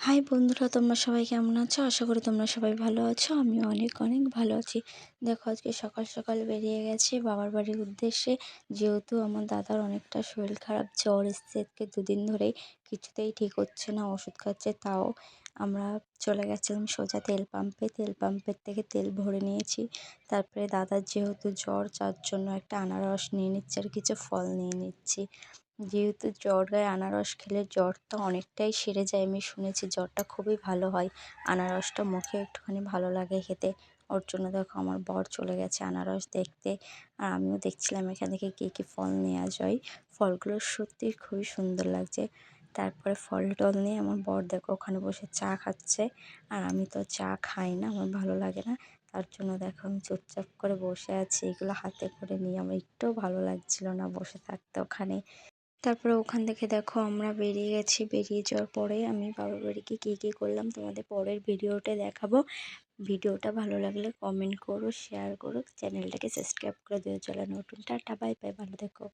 High বন্ধুরা, তোমরা সবাই কেমন আছো? আশা করি তোমরা সবাই ভালো আছো। আমিও অনেক অনেক ভালো আছি। দেখো, আজকে সকাল সকাল বেরিয়ে গেছে বাবার বাড়ির উদ্দেশ্যে। যেহেতু আমার দাদার অনেকটা শরীর খারাপ, জ্বর এসছে আজকে দুদিন ধরেই। কিছুতেই ঠিক হচ্ছে না, ওষুধ খাচ্ছে তাও। আমরা চলে গেছিলাম সোজা তেল পাম্পে। তেল পাম্পের থেকে তেল ভরে নিয়েছি। তারপরে দাদার যেহেতু জ্বর যার জন্য একটা আনারস নিয়ে নিচ্ছি আর কিছু ফল নিয়ে নিচ্ছি। যেহেতু জ্বর গায়ে আনারস খেলে জ্বরটা অনেকটাই সেরে যায়, আমি শুনেছি জ্বরটা খুবই ভালো হয়। আনারসটা মুখে একটুখানি ভালো লাগে খেতে। ওর জন্য দেখো আমার বর চলে গেছে আনারস দেখতে। আর আমিও দেখছিলাম এখান থেকে কী কী ফল নেওয়া যায়। ফলগুলো সত্যিই খুবই সুন্দর লাগছে। তারপরে ফল টল নিয়ে আমার বর দেখো ওখানে বসে চা খাচ্ছে। আর আমি তো চা খাই না, আমার ভালো লাগে না। তার জন্য দেখো আমি চুপচাপ করে বসে আছি। এগুলো হাতে করে নিয়ে আমার একটুও ভালো লাগছিল না বসে থাকতে ওখানে। তারপরে ওখান থেকে দেখো আমরা বেরিয়ে গেছি। বেরিয়ে যাওয়ার পরে আমি বাবার বাড়িকে কী কী করলাম তোমাদের পরের ভিডিওটা দেখাবো। ভিডিওটা ভালো লাগলে কমেন্ট করো শেয়ার করো চ্যানেলটাকে সাবস্ক্রাইব করে দিও। চলো নতুন টাটা বাই বাই ভালো দেখো